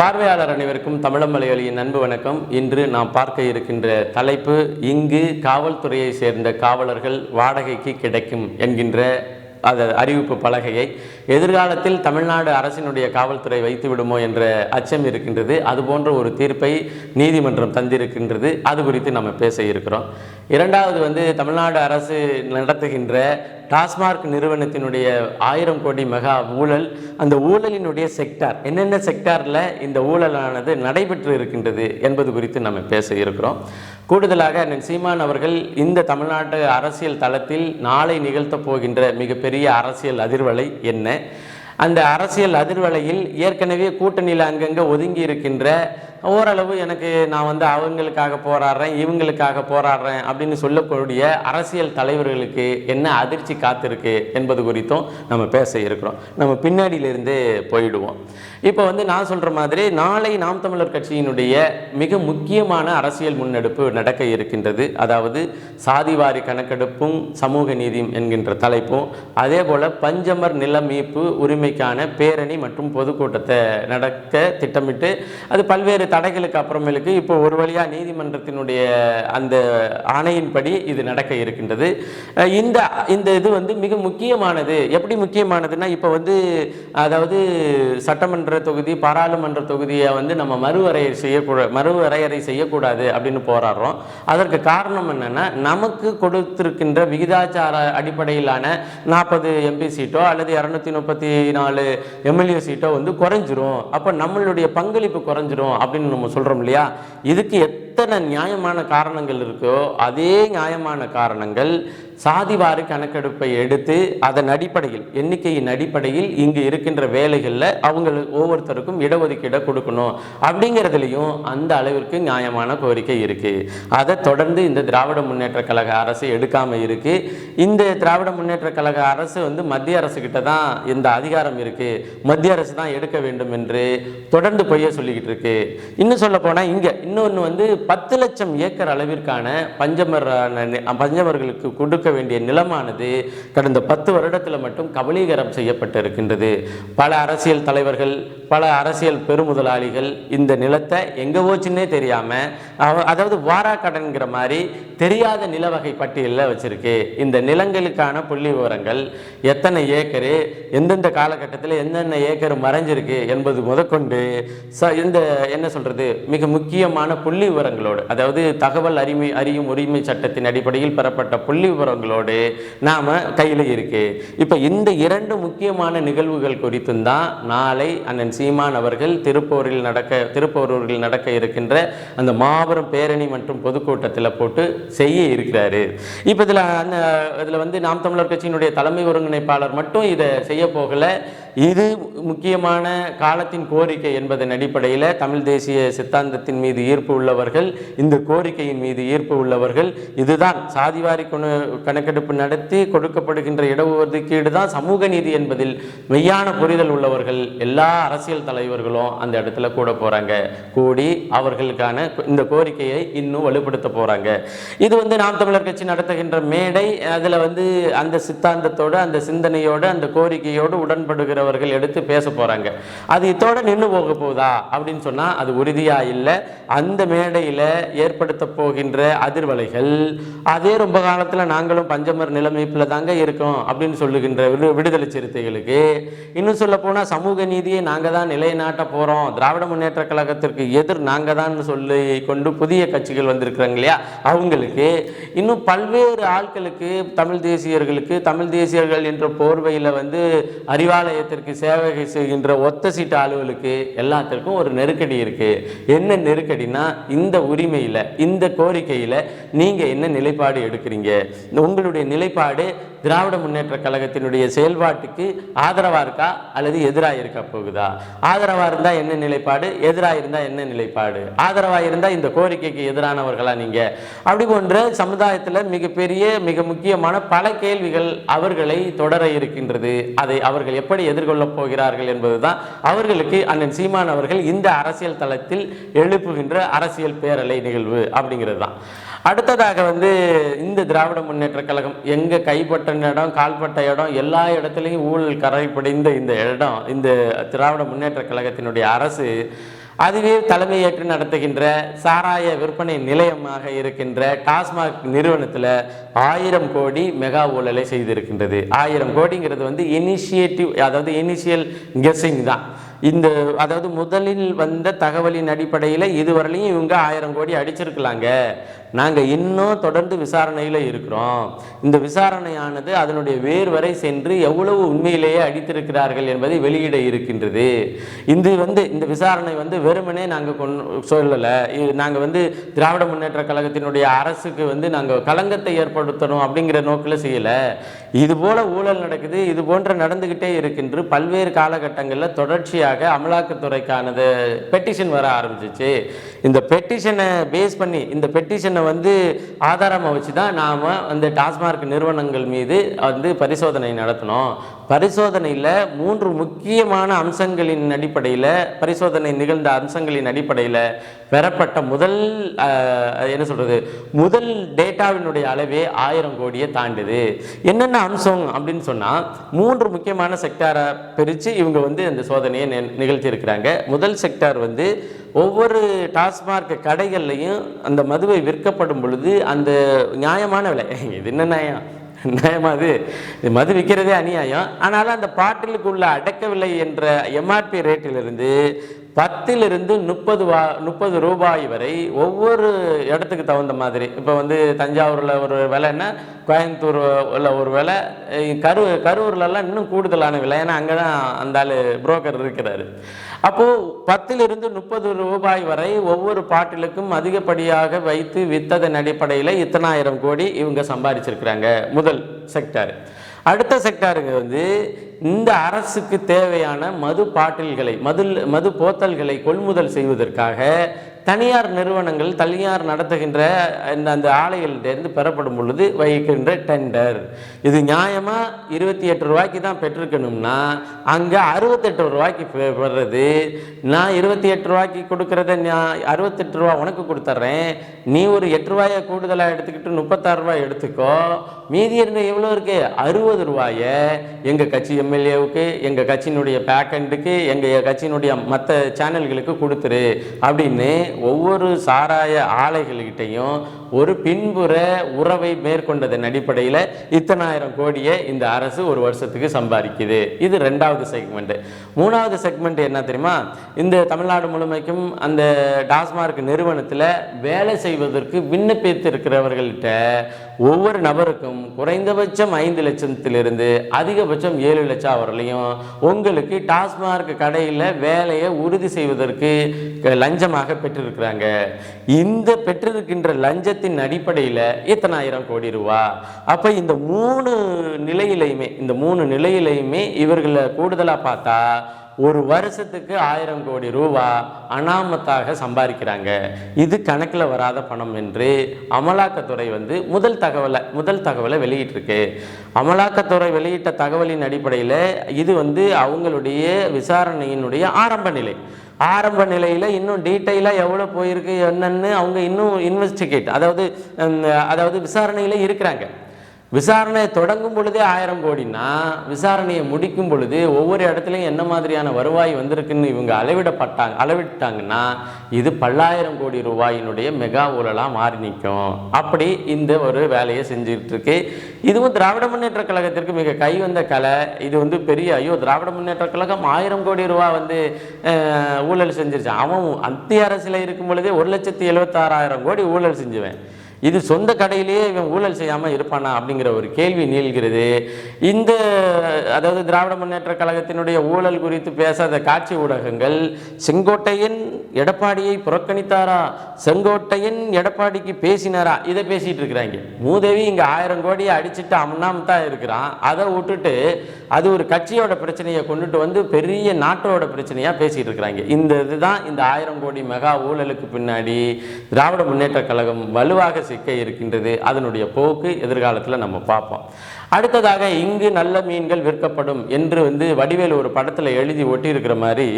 பார்வையாளர் அனைவருக்கும் தமிழம் மலையாளியின் அன்பு வணக்கம். இன்று நாம் பார்க்க இருக்கின்ற தலைப்பு இங்கு காவல்துறையை சேர்ந்த காவலர்கள் வாடகைக்கு கிடைக்கும் என்கின்ற அது அறிவிப்பு பலகையை எதிர்காலத்தில் தமிழ்நாடு அரசினுடைய காவல்துறை வைத்து விடுமோ என்ற அச்சம் இருக்கின்றது. அது போன்ற ஒரு தீர்ப்பை நீதிமன்றம் தந்திருக்கின்றது. அது குறித்து நம்ம பேச இருக்கிறோம். இரண்டாவது வந்து தமிழ்நாடு அரசு நடத்துகின்ற டாஸ்மார்க் நிறுவனத்தினுடைய ஆயிரம் கோடி மெகா ஊழல் அந்த ஊழலினுடைய செக்டார் என்னென்ன செக்டாரில் இந்த ஊழலானது நடைபெற்று இருக்கின்றது என்பது குறித்து நம்ம பேச இருக்கிறோம். கூடுதலாக அண்ணன் சீமான் அவர்கள் இந்த தமிழ்நாட்டு அரசியல் தளத்தில் நாளை நிகழ்த்தப் போகின்ற மிகப்பெரிய அரசியல் அதிர்வலை என்ன? அந்த அரசியல் அதிர்வலையில் ஏற்கனவே கூட்டணியில் அங்கங்கே ஒதுங்கி இருக்கின்ற ஓரளவு எனக்கு நான் வந்து அவங்களுக்காக போராடுறேன் இவங்களுக்காக போராடுறேன் அப்படின்னு சொல்லக்கூடிய அரசியல் தலைவர்களுக்கு என்ன அதிர்ச்சி காத்திருக்கு என்பது குறித்தும் நம்ம பேச இருக்கிறோம். நம்ம பின்னாடியிலிருந்து போயிடுவோம். இப்போ வந்து நான் சொல்கிற மாதிரி நாளை நாம் தமிழர் கட்சியினுடைய மிக முக்கியமான அரசியல் முன்னெடுப்பு நடக்க இருக்கின்றது. அதாவது சாதிவாரி கணக்கெடுப்பும் சமூக நீதியும் என்கின்ற தலைப்பும் அதே போல் பஞ்சமர் நில மீட்பு உரிமைக்கான பேரணி மற்றும் பொதுக்கூட்டத்தை நடக்க திட்டமிட்டு அது பல்வேறு தடைகளுக்கு அப்புறமேலுக்கு இப்போ ஒரு வழியாக நீதிமன்றத்தினுடைய அந்த ஆணையின்படி இது நடக்க இருக்கின்றது. இந்த இந்த இது வந்து மிக முக்கியமானது. எப்படி முக்கியமானதுன்னா இப்போ வந்து அதாவது சட்டமன்ற தொகுதி பாராளுமன்ற தொகுதியை வந்து நம்ம மறுவரையறை செய்யக்கூட மறுவரையறை செய்யக்கூடாது அப்படின்னு போராடுறோம். அதற்கு காரணம் என்னென்னா நமக்கு கொடுத்திருக்கின்ற விகிதாச்சார அடிப்படையிலான நாற்பது எம்பி சீட்டோ அல்லது இரநூத்தி முப்பத்தி நாலு எம்எல்ஏ சீட்டோ வந்து குறைஞ்சிரும். அப்போ நம்மளுடைய பங்களிப்பு குறைஞ்சிரும் அப்படின்னு நம்ம சொல்கிறோம் இல்லையா? இதுக்கு எத்தனை நியாயமான காரணங்கள் இருக்கோ அதே நியாயமான காரணங்கள் சாதிவாரி கணக்கெடுப்பை எடுத்து அதன் அடிப்படையில் எண்ணிக்கையின் அடிப்படையில் இங்கு இருக்கின்ற வேலைகளில் அவங்க ஒவ்வொருத்தருக்கும் இடஒதுக்கீடை கொடுக்கணும். அப்படிங்கிறதுலையும் அந்த அளவிற்கு நியாயமான கோரிக்கை இருக்கு. அதை தொடர்ந்து இந்த திராவிட முன்னேற்ற கழக அரசு எடுக்காமல் இருக்கு. இந்த திராவிட முன்னேற்ற கழக அரசு வந்து மத்திய அரசு கிட்ட தான் இந்த அதிகாரம் இருக்கு. மத்திய அரசு தான் எடுக்க வேண்டும் என்று தொடர்ந்து பொய்ய சொல்லிக்கிட்டு இருக்கு. இன்னும் சொல்ல போனால் இங்கே இன்னொன்று வந்து பத்து லட்சம் ஏக்கர் அளவிற்கான பஞ்சமர் பஞ்சமர்களுக்கு கொடுக்க வேண்டிய நிலமானது கடந்த பத்து வருடத்தில் மட்டும் கபலீகரம் செய்யப்பட்டிருக்கின்றது. பல அரசியல் தலைவர்கள் பல அரசியல் பெருமுதலாளிகள் இந்த நிலத்தை எங்கே போச்சுன்னே தெரியாமல் அதாவது வாராக்கடன்கிற மாதிரி தெரியாத நில வகை பட்டியலில் வச்சிருக்கு. இந்த நிலங்களுக்கான புள்ளி விவரங்கள் எத்தனை ஏக்கரு எந்தெந்த காலகட்டத்தில் என்னென்ன ஏக்கர் மறைஞ்சிருக்கு என்பது முதற்கொண்டு ச இந்த என்ன சொல்றது மிக முக்கியமான புள்ளி விவரங்களோடு அதாவது தகவல் அறிமை அறியும் உரிமை சட்டத்தின் அடிப்படையில் பெறப்பட்ட புள்ளி விவரங்களோடு நாம கையில் இருக்கு. இப்போ இந்த இரண்டு முக்கியமான நிகழ்வுகள் குறித்தும் தான் நாளை அண்ணன் சீமான் அவர்கள் திருப்பூரில் நடக்க திருப்பூரூரில் நடக்க இருக்கின்ற அந்த மாபெரும் பேரணி மற்றும் பொதுக்கூட்டத்தில் போட்டு செய்ய இருக்கிறாரு. இப்போ இதில் அந்த இதில் வந்து நாம் தமிழர் கட்சியினுடைய தலைமை ஒருங்கிணைப்பாளர் மட்டும் இதை செய்ய போகலை. இது முக்கியமான காலத்தின் கோரிக்கை என்பதன் அடிப்படையில் தமிழ் தேசிய சித்தாந்தத்தின் மீது ஈர்ப்பு உள்ளவர்கள் இந்த கோரிக்கையின் மீது ஈர்ப்பு உள்ளவர்கள் இதுதான் சாதிவாரி கணக்கெடுப்பு நடத்தி கொடுக்கப்படுகின்ற இடஒதுக்கீடு தான் சமூக நீதி என்பதில் மெய்யான புரிதல் உள்ளவர்கள் எல்லா அரசியல் தலைவர்களும் அந்த இடத்துல கூட போகிறாங்க கூடி அவர்களுக்கான இந்த கோரிக்கையை இன்னும் வலுப்படுத்த போகிறாங்க இது வந்து நாம் தமிழர் கட்சி நடத்துகின்ற மேடை அதில் வந்து அந்த சித்தாந்தத்தோடு அந்த சிந்தனையோடு அந்த கோரிக்கையோடு அவர்கள் எடுத்து பேச போறாங்க. அது இதோட நின்று போக போகுதா? அப்படின்னு சொன்னா அது உறுதியா இல்லை. அந்த மேடையில் ஏற்படுத்த போகின்ற அதிர்வலைகள் அதே ரொம்ப காலத்துல நாங்களும் பஞ்சமர் நிலைமைப்புல தாங்க இருக்கோம் அப்படின்னு சொல்லுகின்ற விடு- விடுதலை சிறுத்தைகளுக்கு. இன்னும் சொல்ல சமூக நீதியை நாங்க தான் நிலைநாட்ட போறோம். திராவிட முன்னேற்ற கழகத்திற்கு எதிர் நாங்க தான் சொல்லி கொண்டு புதிய கட்சிகள் வந்திருக்கிறாங்க இல்லையா? அவங்களுக்கு. இன்னும் பல்வேறு ஆட்களுக்கு தமிழ் தேசியர்களுக்கு தமிழ் தேசியர்கள் என்ற போர்வையில் வந்து அறிவாலயத்திற்கு சேவை செய்கின்ற ஒத்த சீட்டு ஆளுகளுக்கு எல்லாத்திற்கும் ஒரு நெருக்கடி இருக்கு. என்ன நெருக்கடினா இந்த உரிமையில் இந்த கோரிக்கையில் நீங்க என்ன நிலைப்பாடு எடுக்கிறீங்க? உங்களுடைய நிலைப்பாடு திராவிட முன்னேற்ற கழகத்தினுடைய செயல்பாட்டுக்கு ஆதரவாக இருக்கா அல்லது எதிராக இருக்க போகுதா? ஆதரவாக இருந்தால் என்ன நிலைப்பாடு? எதிராக இருந்தால் என்ன நிலைப்பாடு? ஆதரவாக இருந்தால் இந்த கோரிக்கைக்கு எதிரானவர்களா நீங்கள் அப்படி போன்ற சமுதாயத்தில் மிகப்பெரிய மிக முக்கியமான பல கேள்விகள் அவர்களை தொடர இருக்கின்றது. அதை அவர்கள் எப்படி எதிர்கொள்ளப் போகிறார்கள் என்பதுதான் அவர்களுக்கு அண்ணன் சீமான் அவர்கள் இந்த அரசியல் தளத்தில் எழுப்புகின்ற அரசியல் பேரலை நிகழ்வு அப்படிங்கிறது தான் அடுத்ததாக வந்து இந்த திராவிட முன்னேற்ற கழகம் எங்க கைப்பட்ட இடம் கால்பட்ட இடம் எல்லா இடத்துலையும் ஊழல் கரை பிடிந்த இந்த இடம் இந்த திராவிட முன்னேற்ற கழகத்தினுடைய அரசு அதுவே தலைமையேற்று நடத்துகின்ற சாராய விற்பனை நிலையமாக இருக்கின்ற டாஸ்மாக் நிறுவனத்தில் ஆயிரம் கோடி மெகா ஊழலை செய்திருக்கின்றது. ஆயிரம் கோடிங்கிறது வந்து இனிஷியேட்டிவ் அதாவது இனிஷியல் கெஸ்ஸிங் தான். இந்த அதாவது முதலில் வந்த தகவலின் அடிப்படையில் இதுவரையிலையும் இவங்க ஆயிரம் கோடி அடிச்சிருக்கலாங்க. நாங்கள் இன்னும் தொடர்ந்து விசாரணையில் இருக்கிறோம். இந்த விசாரணையானது அதனுடைய வேர் வரை சென்று எவ்வளவு உண்மையிலேயே அடித்திருக்கிறார்கள் என்பதை வெளியிட இருக்கின்றது. இது வந்து இந்த விசாரணை வந்து வெறுமனே நாங்கள் கொண் சொல்லலை. நாங்கள் வந்து திராவிட முன்னேற்ற கழகத்தினுடைய அரசுக்கு வந்து நாங்கள் களங்கத்தை ஏற்படுத்தணும் அப்படிங்கிற நோக்கில் செய்யலை. இது போல ஊழல் நடக்குது இது போன்ற நடந்துக்கிட்டே இருக்கின்ற பல்வேறு காலகட்டங்களில் தொடர்ச்சியாக அமலாக்கத்துறைக்கானது பெட்டிஷன் வர ஆரம்பிச்சிச்சு. இந்த பெட்டிஷனை பேஸ் பண்ணி இந்த பெட்டிஷனை வந்து ஆதாரமாக வச்சு தான் நாம் அந்த டாஸ்மார்க் நிறுவனங்கள் மீது வந்து பரிசோதனை நடத்தினோம் பரிசோதனையில் மூன்று முக்கியமான அம்சங்களின் அடிப்படையில் பரிசோதனை நிகழ்ந்த அம்சங்களின் அடிப்படையில் பெறப்பட்ட முதல் என்ன சொல்கிறது முதல் டேட்டாவினுடைய அளவே ஆயிரம் கோடியை தாண்டுது. என்னென்ன அம்சம் அப்படின்னு சொன்னால் மூன்று முக்கியமான செக்டாரை பிரித்து இவங்க வந்து அந்த சோதனையை நிகழ்த்தியிருக்கிறாங்க. முதல் செக்டார் வந்து ஒவ்வொரு டாஸ்மார்க் கடைகள்லையும் அந்த மதுவை விற்கப்படும் பொழுது அந்த நியாயமான விலை இது என்ன நியாயம்? நியாயமா அது இது மது விற்கிறதே அநியாயம். ஆனாலும் அந்த பாட்டிலுக்கு அடக்கவில்லை என்ற எம்ஆர்பி ரேட்டிலிருந்து பத்திலிருந்து முப்பது வா முப்பது ரூபாய் வரை ஒவ்வொரு இடத்துக்கு தகுந்த மாதிரி. இப்போ வந்து தஞ்சாவூரில் ஒரு விலைன்னா கோயம்புத்தூரில் ஒரு விலை. கரு கரூர்லலாம் இன்னும் கூடுதலான விலை. ஏன்னா அங்கே தான் அந்த ஆள் புரோக்கர் இருக்கிறாரு. அப்போது பத்திலிருந்து முப்பது ரூபாய் வரை ஒவ்வொரு பாட்டிலுக்கும் அதிகப்படியாக வைத்து வித்ததன் அடிப்படையில் இத்தனாயிரம் கோடி இவங்க சம்பாதிச்சிருக்கிறாங்க முதல் செக்டார் அடுத்த செக்டாருங்க வந்து இந்த அரசுக்கு தேவையான மது பாட்டில்களை மது மது போத்தல்களை கொள்முதல் செய்வதற்காக தனியார் நிறுவனங்கள் தனியார் நடத்துகின்ற அந்த ஆலைகளிலிருந்து பெறப்படும் பொழுது வகிக்கின்ற டெண்டர் இது நியாயமாக இருபத்தி எட்டு ரூபாய்க்கு தான் பெற்றிருக்கணும்னா அங்கே அறுபத்தெட்டு ரூபாய்க்கு பெறது நான் இருபத்தி எட்டு ரூபாய்க்கு கொடுக்கறத நான் அறுபத்தெட்டு ரூபா உனக்கு கொடுத்துட்றேன் நீ ஒரு எட்டு ரூபாயை கூடுதலாக எடுத்துக்கிட்டு முப்பத்தாறு ரூபாய் எடுத்துக்கோ. மீதி இருந்த எவ்வளோ இருக்கு? அறுபது ரூபாயை எங்கள் கட்சி எம்எல்ஏவுக்கு எங்கள் கட்சியினுடைய பேக்கண்டுக்கு எங்கள் கட்சியினுடைய மற்ற சேனல்களுக்கு கொடுத்துரு. அப்படின்னு ஒவ்வொரு சாராய ஆலைகள்கிட்டையும் ஒரு பின்புற உறவை மேற்கொண்டதன் அடிப்படையில் இத்தனாயிரம் கோடியை இந்த அரசு ஒரு வருஷத்துக்கு சம்பாதிக்குது. இது ரெண்டாவது செக்மெண்ட் மூணாவது செக்மெண்ட் என்ன தெரியுமா? இந்த தமிழ்நாடு முழுமைக்கும் அந்த டாஸ்மார்க் நிறுவனத்தில் வேலை செய்வதற்கு விண்ணப்பித்திருக்கிறவர்கள்ட்ட ஒவ்வொரு நபருக்கும் குறைந்தபட்சம் ஐந்து லட்சத்திலிருந்து அதிகபட்சம் ஏழு லட்சம் வரலையும் உங்களுக்கு டாஸ்மார்க் கடையில் வேலையை உறுதி செய்வதற்கு க- லஞ்சமாக பெற்றிருக்கிறாங்க. இந்த பெற்றிருக்கின்ற லஞ்சத்தின் அடிப்படையில் இத்தனாயிரம் கோடி ரூபா? அப்போ இந்த மூணு நிலையிலையுமே இந்த மூணு நிலையிலையுமே இவர்களை கூடுதலாக பார்த்தா ஒரு வருஷத்துக்கு ஆயிரம் கோடி ரூபா அனாமத்தாக சம்பாதிக்கிறாங்க. இது கணக்கில் வராத பணம் என்று அமலாக்கத்துறை வந்து முதல் தகவலை முதல் தகவலை வெளியிட்டிருக்கு. அமலாக்கத்துறை வெளியிட்ட தகவலின் அடிப்படையில் இது வந்து அவங்களுடைய விசாரணையினுடைய ஆரம்ப நிலை. ஆரம்ப நிலையில் இன்னும் டீட்டெயிலாக எவ்வளோ போயிருக்கு என்னன்னு அவங்க இன்னும் இன்வெஸ்டிகேட் அதாவது அதாவது விசாரணையில் இருக்கிறாங்க. விசாரணையை தொடங்கும் பொழுதே ஆயிரம் கோடினா விசாரணையை முடிக்கும் பொழுது ஒவ்வொரு இடத்துலையும் என்ன மாதிரியான வருவாய் வந்திருக்குன்னு இவங்க அளவிடப்பட்டாங்க அளவிட்டாங்கன்னா இது பல்லாயிரம் கோடி ரூபாயினுடைய மெகா ஊழலாக மாறி நிற்கும். அப்படி இந்த ஒரு வேலையை செஞ்சுட்டு இருக்கு இதுவும் திராவிட முன்னேற்ற கழகத்திற்கு மிக கை வந்த கலை. இது வந்து பெரிய ஐயோ திராவிட முன்னேற்ற கழகம் ஆயிரம் கோடி ரூபா வந்து ஊழல் செஞ்சிருச்சு. அவன் மத்திய அரசில் இருக்கும் பொழுதே ஒரு லட்சத்தி எழுபத்தாறாயிரம் கோடி ஊழல் செஞ்சுவேன். இது சொந்த கடையிலேயே இவன் ஊழல் செய்யாமல் இருப்பானா அப்படிங்கிற ஒரு கேள்வி நீள்கிறது. இந்த அதாவது திராவிட முன்னேற்ற கழகத்தினுடைய ஊழல் குறித்து பேசாத காட்சி ஊடகங்கள் செங்கோட்டையன் எடப்பாடியை புறக்கணித்தாரா? செங்கோட்டையன் எடப்பாடிக்கு பேசினாரா? இதை பேசிகிட்டு இருக்கிறாங்க. மூதேவி இங்கே ஆயிரம் கோடியை அடிச்சுட்டு அம்னாம் தான் இருக்கிறான். அதை விட்டுட்டு அது ஒரு கட்சியோட பிரச்சனையை கொண்டுட்டு வந்து பெரிய நாட்டோட பிரச்சனையாக பேசிகிட்டு இருக்கிறாங்க. இந்த இதுதான் இந்த ஆயிரம் கோடி மெகா ஊழலுக்கு பின்னாடி திராவிட முன்னேற்ற கழகம் வலுவாக சிக்க இருக்கின்றது. அதனுடைய போக்கு எதிர்காலத்தில் நம்ம பார்ப்போம். அடுத்ததாக இங்கு நல்ல மீன்கள் விற்கப்படும் என்று வந்து வடிவேல் ஒரு படத்தில் எழுதி ஒட்டியிருக்கிற மாதிரி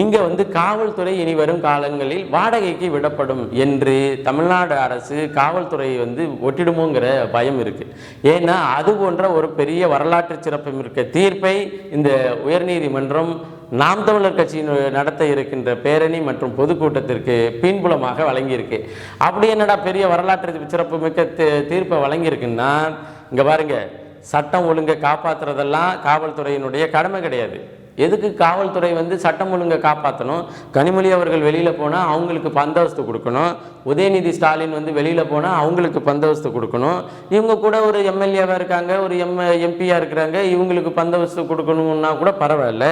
இங்கே வந்து காவல்துறை இனி வரும் காலங்களில் வாடகைக்கு விடப்படும் என்று தமிழ்நாடு அரசு காவல்துறை வந்து ஒட்டிடுமோங்கிற பயம் இருக்கு. ஏன்னா அது போன்ற ஒரு பெரிய வரலாற்று சிறப்புமிக்க தீர்ப்பை இந்த உயர்நீதிமன்றம் நாம் தமிழர் கட்சியின் நடத்த இருக்கின்ற பேரணி மற்றும் பொதுக்கூட்டத்திற்கு பின்புலமாக வழங்கியிருக்கு. அப்படி என்னடா பெரிய வரலாற்று சிறப்புமிக்க தீர்ப்பை வழங்கியிருக்குன்னா இங்கே பாருங்க சட்டம் ஒழுங்கை காப்பாற்றுறதெல்லாம் காவல்துறையினுடைய கடமை கிடையாது. எதுக்கு காவல்துறை வந்து சட்டம் ஒழுங்கை காப்பாற்றணும் கனிமொழி அவர்கள் வெளியில் போனால் அவங்களுக்கு பந்தோபஸ்து கொடுக்கணும். உதயநிதி ஸ்டாலின் வந்து வெளியில் போனால் அவங்களுக்கு பந்தோபஸ்து கொடுக்கணும். இவங்க கூட ஒரு எம்எல்ஏவாக இருக்காங்க ஒரு எம் எம்பியாக இருக்கிறாங்க இவங்களுக்கு பந்தோபஸ்து கொடுக்கணும்னா கூட பரவாயில்ல.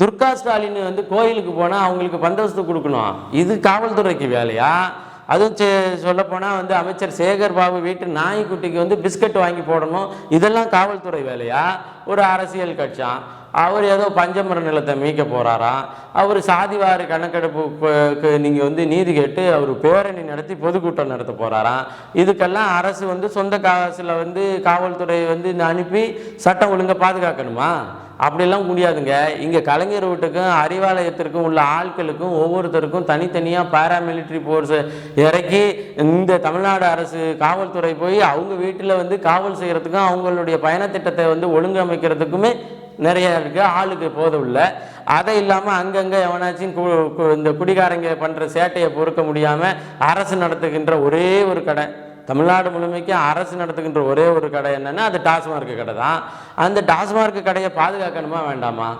துர்கா ஸ்டாலின் வந்து கோயிலுக்கு போனால் அவங்களுக்கு பந்தோபஸ்து கொடுக்கணும். இது காவல்துறைக்கு வேலையா? அதுவும் சொல்லப்போனால் வந்து அமைச்சர் சேகர் பாபு வீட்டு நாய்க்குட்டிக்கு வந்து பிஸ்கட் வாங்கி போடணும். இதெல்லாம் காவல்துறை வேலையா? ஒரு அரசியல் கட்சியான் அவர் ஏதோ பஞ்சமர நிலத்தை மீட்க போகிறாரா அவர் சாதிவாரி கணக்கெடுப்புக்கு நீங்கள் வந்து நீதி கேட்டு அவர் பேரணி நடத்தி பொதுக்கூட்டம் நடத்த போகிறாரா இதுக்கெல்லாம் அரசு வந்து சொந்த காசில் வந்து காவல்துறை வந்து அனுப்பி சட்டம் ஒழுங்கை பாதுகாக்கணுமா? அப்படிலாம் முடியாதுங்க. இங்கே கலைஞர் வீட்டுக்கும் அறிவாலயத்திற்கும் உள்ள ஆட்களுக்கும் ஒவ்வொருத்தருக்கும் தனித்தனியாக பேராமிலிட்ரி ஃபோர்ஸ் இறக்கி இந்த தமிழ்நாடு அரசு காவல்துறை போய் அவங்க வீட்டில் வந்து காவல் செய்கிறதுக்கும் அவங்களுடைய பயணத்திட்டத்தை வந்து ஒழுங்கமைக்கிறதுக்குமே நிறைய இருக்குது ஆளுக்கு போதும் இல்லை. அதை இல்லாமல் அங்கங்கே எவனாச்சும் கு கு- இந்த குடிகாரங்க பண்ணுற சேட்டையை பொறுக்க முடியாமல் அரசு நடத்துகின்ற ஒரே ஒரு கடை. தமிழ்நாடு முழுமைக்கும் அரசு நடத்துகின்ற ஒரே ஒரு கடை என்னென்னா அது டாஸ்மார்க் கடை தான் அந்த டாஸ்மார்க் கடையை பாதுகாக்கணுமா வேண்டாமா?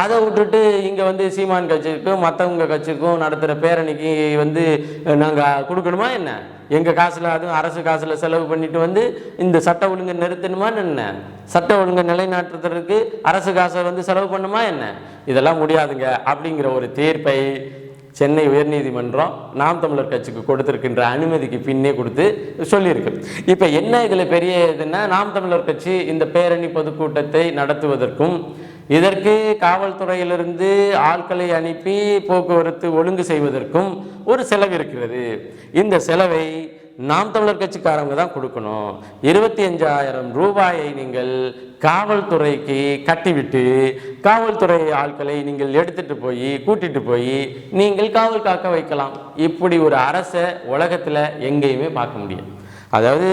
அதை விட்டுட்டு இங்கே வந்து சீமான் கட்சிக்கும் மற்றவங்க கட்சிக்கும் நடத்துகிற பேரணிக்கு வந்து நாங்கள் கொடுக்கணுமா என்ன? எங்கள் காசில் அதுவும் அரசு காசில் செலவு பண்ணிட்டு வந்து இந்த சட்ட ஒழுங்கை நிறுத்தணுமான்னு என்ன? சட்ட ஒழுங்கை நிலைநாட்டுறதுக்கு அரசு காசை வந்து செலவு பண்ணுமா என்ன? இதெல்லாம் முடியாதுங்க அப்படிங்கிற ஒரு தீர்ப்பை சென்னை உயர்நீதிமன்றம் நாம் தமிழர் கட்சிக்கு கொடுத்திருக்கின்ற அனுமதிக்கு பின்னே கொடுத்து சொல்லியிருக்கு. இப்போ என்ன இதில் பெரிய இதுன்னா நாம் தமிழர் கட்சி இந்த பேரணி பொதுக்கூட்டத்தை நடத்துவதற்கும் இதற்கு காவல்துறையிலிருந்து ஆட்களை அனுப்பி போக்குவரத்து ஒழுங்கு செய்வதற்கும் ஒரு செலவு இருக்கிறது. இந்த செலவை நாம் தமிழர் கட்சிக்காரங்க தான் கொடுக்கணும். இருபத்தி அஞ்சாயிரம் ரூபாயை நீங்கள் காவல்துறைக்கு கட்டிவிட்டு காவல்துறை ஆட்களை நீங்கள் எடுத்துட்டு போய் கூட்டிட்டு போய் நீங்கள் காவல் காக்க வைக்கலாம். இப்படி ஒரு அரசை உலகத்தில் எங்கேயுமே பார்க்க முடியும் அதாவது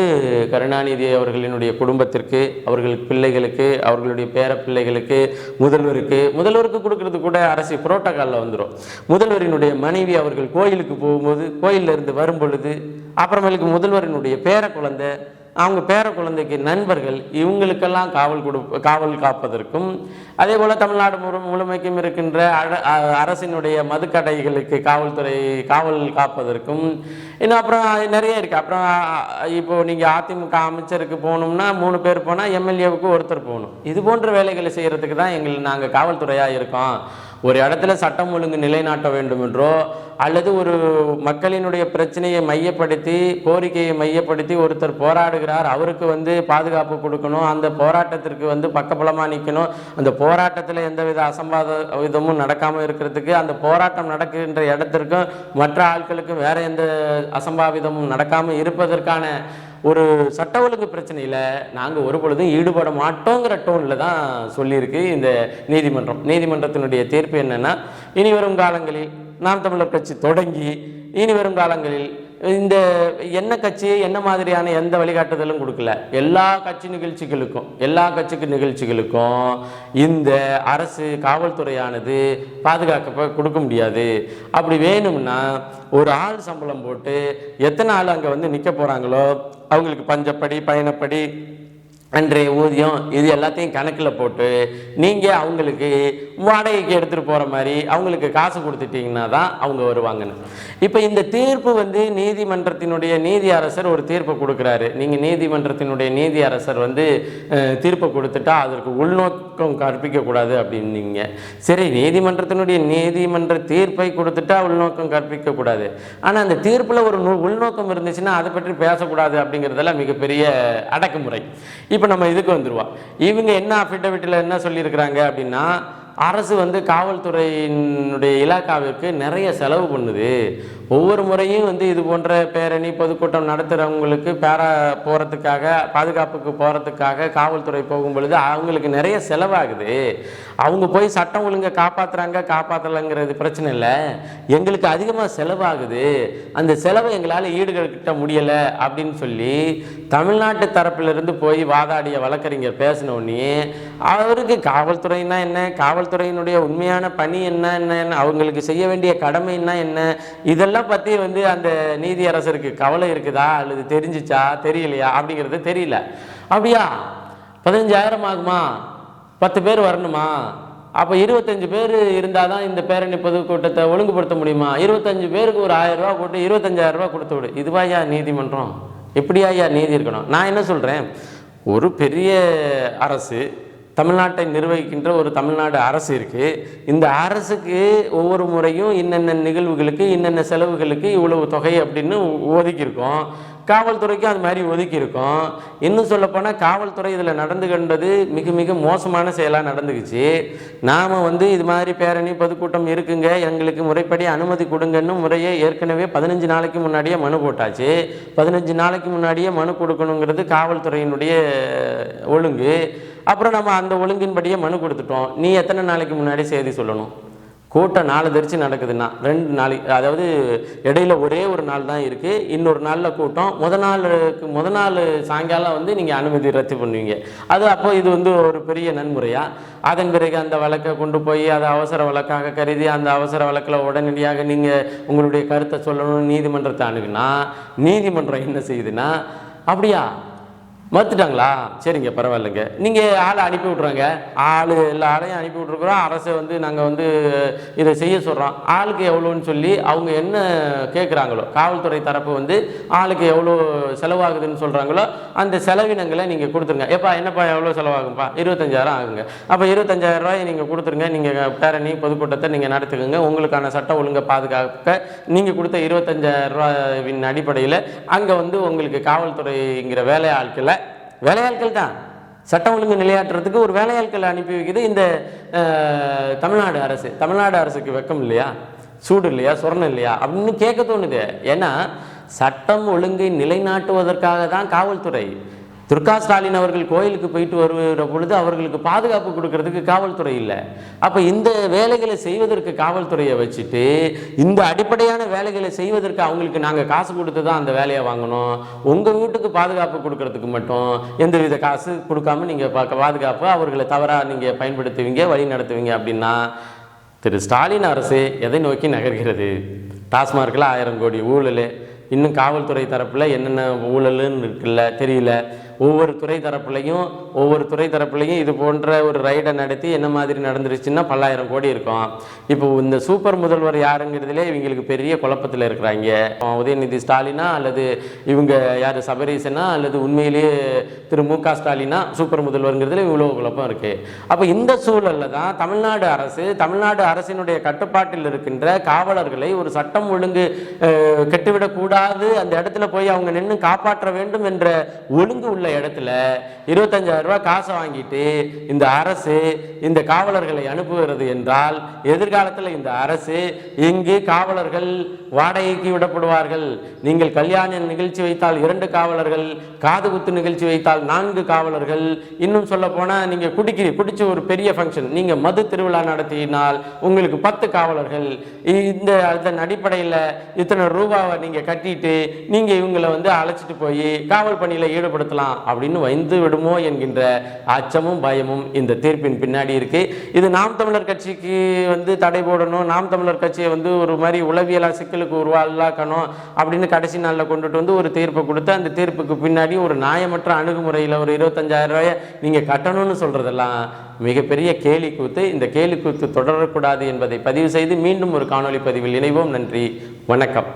கருணாநிதி அவர்களினுடைய குடும்பத்திற்கு அவர்கள் பிள்ளைகளுக்கு அவர்களுடைய பேர பிள்ளைகளுக்கு முதல்வருக்கு முதல்வருக்கு கொடுக்கறது கூட அரசு புரோட்டோக்காலில் வந்துடும் முதல்வரினுடைய மனைவி அவர்கள் கோயிலுக்கு போகும்போது கோயில்ல இருந்து வரும் பொழுது அப்புறமேலுக்கு முதல்வரினுடைய பேர குழந்தை அவங்க பேர குழந்தைக்கு நண்பர்கள் இவங்களுக்கெல்லாம் காவல் கொடு காவல் காப்பதற்கும் அதே போல் தமிழ்நாடு முழு முழுமைக்கும் இருக்கின்ற அ- அரசினுடைய மதுக்கடைகளுக்கு காவல்துறை காவல் காப்பதற்கும் இன்னும் அப்புறம் நிறைய இருக்குது அப்புறம் இப்போது நீங்கள் அதிமுக அமைச்சருக்கு போகணும்னா மூணு பேர் போனால் எம்எல்ஏவுக்கு ஒருத்தர் போகணும். இது போன்ற வேலைகளை செய்கிறதுக்கு தான் எங்கள் நாங்கள் காவல்துறையாக இருக்கோம். ஒரு இடத்துல சட்டம் ஒழுங்கு நிலைநாட்ட வேண்டும் என்றோ அல்லது ஒரு மக்களினுடைய பிரச்சனையை மையப்படுத்தி கோரிக்கையை மையப்படுத்தி ஒருத்தர் போராடுகிறார் அவருக்கு வந்து பாதுகாப்பு கொடுக்கணும் அந்த போராட்டத்திற்கு வந்து பக்கபலமாக நிற்கணும் அந்த போராட்டத்தில் எந்தவித அசம்பாத விதமும் நடக்காமல் இருக்கிறதுக்கு அந்த போராட்டம் நடக்கின்ற இடத்திற்கும் மற்ற ஆட்களுக்கும் வேற எந்த அசம்பாவிதமும் நடக்காமல் இருப்பதற்கான ஒரு சட்ட ஒழுங்கு பிரச்சனையில் நாங்கள் ஒரு பொழுதும் ஈடுபட மாட்டோங்கிற டோனில் தான் சொல்லியிருக்கு இந்த நீதிமன்றம். நீதிமன்றத்தினுடைய தீர்ப்பு என்னென்னா இனி வரும் காலங்களில் நாம் தமிழர் கட்சி தொடங்கி இனி வரும் காலங்களில் இந்த என்ன கட்சி என்ன மாதிரியான எந்த வழிகாட்டுதலும் கொடுக்கல. எல்லா கட்சி நிகழ்ச்சிகளுக்கும் எல்லா கட்சிக்கு நிகழ்ச்சிகளுக்கும் இந்த அரசு காவல்துறையானது பாதுகாக்க கொடுக்க முடியாது. அப்படி வேணும்னா ஒரு ஆள் சம்பளம் போட்டு எத்தனை ஆள் அங்கே வந்து நிற்க போகிறாங்களோ அவங்களுக்கு பஞ்சப்படி பயணப்படி அன்றைய ஊதியம் இது எல்லாத்தையும் கணக்கில் போட்டு நீங்கள் அவங்களுக்கு வாடகைக்கு எடுத்துகிட்டு போகிற மாதிரி அவங்களுக்கு காசு கொடுத்துட்டீங்கன்னா தான் அவங்க வருவாங்கன்னு. இப்போ இந்த தீர்ப்பு வந்து நீதிமன்றத்தினுடைய நீதி அரசர் ஒரு தீர்ப்பு கொடுக்குறாரு. நீங்கள் நீதிமன்றத்தினுடைய நீதி அரசர் வந்து தீர்ப்பு தீர்ப்பை கொடுத்துட்டா அதற்கு உள்நோக்கம் கற்பிக்கக்கூடாது அப்படின்னீங்க. சரி நீதிமன்றத்தினுடைய நீதிமன்ற தீர்ப்பை கொடுத்துட்டா உள்நோக்கம் கற்பிக்கக்கூடாது ஆனால் அந்த தீர்ப்பில் ஒரு உள்நோக்கம் இருந்துச்சுன்னா அதை பற்றி பேசக்கூடாது அப்படிங்கிறதெல்லாம் மிகப்பெரிய அடக்குமுறை. இப்போ நம்ம இதுக்கு வந்துடுவோம் இவங்க என்ன அஃபிடவிட்டில் என்ன சொல்லியிருக்கிறாங்க அப்படின்னா அரசு வந்து காவல்துறையினுடைய இலாக்காவிற்கு நிறைய செலவு பண்ணுது. ஒவ்வொரு முறையும் வந்து இது போன்ற பேரணி பொதுக்கூட்டம் நடத்துகிறவங்களுக்கு பேர போகிறதுக்காக பாதுகாப்புக்கு போகிறதுக்காக காவல்துறை போகும் பொழுது அவங்களுக்கு நிறைய செலவாகுது. அவங்க போய் சட்டம் ஒழுங்கை காப்பாற்றுறாங்க காப்பாற்றலைங்கிறது பிரச்சனை இல்லை. எங்களுக்கு அதிகமாக செலவாகுது. அந்த செலவை எங்களால் ஈடுகட்ட முடியலை அப்படின்னு சொல்லி தமிழ்நாட்டு தரப்பிலிருந்து போய் வாதாடிய வழக்கறிஞர் பேசின உடனே அவருக்கு காவல்துறைனா என்ன? காவல்துறை காவல்துறையினுடைய உண்மையான பணி என்ன என்ன அவங்களுக்கு செய்ய வேண்டிய கடமை என்ன என்ன? இதெல்லாம் பற்றி வந்து அந்த நீதியரசருக்கு கவலை இருக்குதா? அல்லது தெரிஞ்சிச்சா? தெரியலையா? அப்படிங்கிறது தெரியல. அப்படியா? பதினஞ்சாயிரம் ஆகுமா? பத்து பேர் வரணுமா? அப்போ இருபத்தஞ்சு பேர் இருந்தால் தான் இந்த பேரணி பொதுக்கூட்டத்தை ஒழுங்குபடுத்த முடியுமா? இருபத்தஞ்சு பேருக்கு ஒரு ஆயிரம் ரூபா போட்டு இருபத்தஞ்சாயிரம் ரூபா கொடுத்து விடு. இதுவாயா நீதிமன்றம்? எப்படியாயா நீதி இருக்கணும்? நான் என்ன சொல்கிறேன் ஒரு பெரிய அரசு தமிழ்நாட்டை நிர்வகிக்கின்ற ஒரு தமிழ்நாடு அரசு இருக்குது இந்த அரசுக்கு ஒவ்வொரு முறையும் இன்னென்ன நிகழ்வுகளுக்கு இன்னென்ன செலவுகளுக்கு இவ்வளவு தொகை அப்படின்னு ஒதுக்கியிருக்கோம். காவல்துறைக்கும் அது மாதிரி ஒதுக்கியிருக்கோம். இன்னும் சொல்லப்போனால் காவல்துறை இதில் நடந்து கண்டது மிக மிக மோசமான செயலாக நடந்துக்குச்சு. நாம் வந்து இது மாதிரி பேரணி பொதுக்கூட்டம் இருக்குங்க. எங்களுக்கு முறைப்படி அனுமதி கொடுங்கன்னு முறையே ஏற்கனவே பதினஞ்சு நாளைக்கு முன்னாடியே மனு போட்டாச்சு. பதினஞ்சு நாளைக்கு முன்னாடியே மனு கொடுக்கணுங்கிறது காவல்துறையினுடைய ஒழுங்கு. அப்புறம் நம்ம அந்த ஒழுங்கின்படியே மனு கொடுத்துட்டோம். நீ எத்தனை நாளைக்கு முன்னாடி செய்தி சொல்லணும்? கூட்டம் நாலு தெரிச்சு நடக்குதுன்னா ரெண்டு நாளைக்கு அதாவது இடையில ஒரே ஒரு நாள் தான் இருக்குது இன்னொரு நாளில் கூட்டம். முத நாளுக்கு முத நாள் சாயங்காலம் வந்து நீங்கள் அனுமதி ரத்து பண்ணுவீங்க. அது அப்போ இது வந்து ஒரு பெரிய நன்முறையா? அதன் பிறகு அந்த வழக்கை கொண்டு போய் அதை அவசர வழக்காக கருதி அந்த அவசர வழக்கில் உடனடியாக நீங்கள் உங்களுடைய கருத்தை சொல்லணும் நீதிமன்றத்தை அணுகுனா நீதிமன்றம் என்ன செய்யுதுன்னா அப்படியா? மறுத்துட்டாங்களா? சரிங்க பரவாயில்லைங்க. நீங்கள் ஆளை அனுப்பி விட்றாங்க ஆள் எல்லா ஆளையும் அனுப்பி விட்ருக்குறோம் அரசை வந்து நாங்கள் வந்து இதை செய்ய சொல்கிறோம் ஆளுக்கு எவ்வளோன்னு சொல்லி அவங்க என்ன கேட்குறாங்களோ காவல்துறை தரப்பு வந்து ஆளுக்கு எவ்வளோ செலவாகுதுன்னு சொல்கிறாங்களோ அந்த செலவினங்களை நீங்கள் கொடுத்துருங்க. ஏப்பா என்னப்பா எவ்வளோ செலவாகும்ப்பா? இருபத்தஞ்சாயிரம் ஆகுங்க. அப்போ இருபத்தஞ்சாயிரம் ரூபாய் நீங்கள் கொடுத்துருங்க. நீங்கள் பேரணி பொதுக்கூட்டத்தை நீங்கள் நடத்துக்குங்க. உங்களுக்கான சட்ட ஒழுங்கை பாதுகாக்க நீங்கள் கொடுத்த இருபத்தஞ்சாயிரம் ரூபாயின் அடிப்படையில் அங்கே வந்து உங்களுக்கு காவல்துறைங்கிற வேலையாட்களை வேலையாட்கள் தான். சட்டம் ஒழுங்கு நிலையாட்டுறதுக்கு ஒரு வேலையாட்களை அனுப்பி வைக்குது இந்த தமிழ்நாடு அரசு. தமிழ்நாடு அரசுக்கு வெக்கம் இல்லையா? சூடு இல்லையா? சொரணம் இல்லையா? அப்படின்னு கேட்க தோணுது. ஏன்னா சட்டம் ஒழுங்கை நிலைநாட்டுவதற்காக தான் காவல்துறை துர்கா ஸ்டாலின் அவர்கள் கோயிலுக்கு போயிட்டு வருகிற பொழுது அவர்களுக்கு பாதுகாப்பு கொடுக்கறதுக்கு காவல்துறை இல்லை. அப்போ இந்த வேலைகளை செய்வதற்கு காவல்துறையை வச்சுட்டு இந்த அடிப்படையான வேலைகளை செய்வதற்கு அவங்களுக்கு நாங்கள் காசு கொடுத்து தான் அந்த வேலையை வாங்கணும். உங்கள் வீட்டுக்கு பாதுகாப்பு கொடுக்கறதுக்கு மட்டும் எந்தவித காசு கொடுக்காம நீங்கள் பாதுகாப்பு அவர்களை தவறாக நீங்கள் பயன்படுத்துவீங்க வழி நடத்துவீங்க அப்படின்னா திரு ஸ்டாலின் அரசு எதை நோக்கி நகர்கிறது? டாஸ்மார்க்கில் ஆயிரம் கோடி ஊழல். இன்னும் காவல்துறை தரப்பில் என்னென்ன ஊழலுன்னு இருக்குல்ல தெரியல. ஒவ்வொரு துறை தரப்புலையும் ஒவ்வொரு துறை தரப்புலையும் இது போன்ற ஒரு ரைடை நடத்தி என்ன மாதிரி நடந்துருச்சுன்னா பல்லாயிரம் கோடி இருக்கும். இப்போ இந்த சூப்பர் முதல்வர் யாருங்கிறதுலே இவங்களுக்கு பெரிய குழப்பத்தில் இருக்கிறாங்க. உதயநிதி ஸ்டாலினா அல்லது இவங்க யார் சபரீசனா அல்லது உண்மையிலேயே திரு மு க ஸ்டாலினா சூப்பர் முதல்வருங்கிறதுல இவ்வளோ குழப்பம் இருக்குது அப்போ இந்த சூழலில் தான் தமிழ்நாடு அரசு தமிழ்நாடு அரசினுடைய கட்டுப்பாட்டில் இருக்கின்ற காவலர்களை ஒரு சட்டம் ஒழுங்கு கெட்டுவிடக்கூடாது அந்த இடத்துல போய் அவங்க நின்று காப்பாற்ற வேண்டும் என்ற ஒழுங்கு உள்ள இடத்துல இருபத்தஞ்சாயிரம் ரூபாய் காசை வாங்கிட்டு இந்த அரசு இந்த காவலர்களை அனுப்புகிறது என்றால் எதிர்காலத்தில் இந்த அரசு இங்கு காவலர்கள் வாடகைக்கு விடப்படுவார்கள். நீங்கள் கல்யாண நிகழ்ச்சி வைத்தால் இரண்டு காவலர்கள் காது குத்து நிகழ்ச்சி வைத்தால் நான்கு காவலர்கள். இன்னும் சொல்ல போனால் நீங்கள் குடிக்கிறி குடிச்சு ஒரு பெரிய ஃபங்க்ஷன் நீங்கள் மது திருவிழா நடத்தினால் உங்களுக்கு பத்து காவலர்கள். இந்த அதன் அடிப்படையில் இத்தனை ரூபாவை நீங்கள் கட்டிட்டு நீங்கள் இவங்களை வந்து அழைச்சிட்டு போய் காவல் பணியில் ஈடுபடுத்தலாம். அப்படின்னு வைந்து விடுமோ என்கின்ற அச்சமும் பயமும் இந்த தீர்ப்பின் பின்னாடி இருக்கு. இது நாம் தமிழர் கட்சிக்கு வந்து தடை போடணும் நாம் தமிழர் கட்சியை வந்து ஒரு மாதிரி உளவியலா சிக்கலுக்கு உருவாக்கணும் அப்படின்னு கடைசி நாளில் கொண்டுட்டு வந்து ஒரு தீர்ப்பை கொடுத்து அந்த தீர்ப்புக்கு பின்னாடி ஒரு நியாயமற்ற அணுகுமுறையில் ஒரு இருபத்தஞ்சாயிரம் ரூபாயை நீங்கள் கட்டணும்னு சொல்றதெல்லாம் மிகப்பெரிய கேலி கூத்து. இந்த கேலி கூத்து தொடரக்கூடாது என்பதை பதிவு செய்து மீண்டும் ஒரு காணொளி பதிவில் இணைவோம். நன்றி வணக்கம்.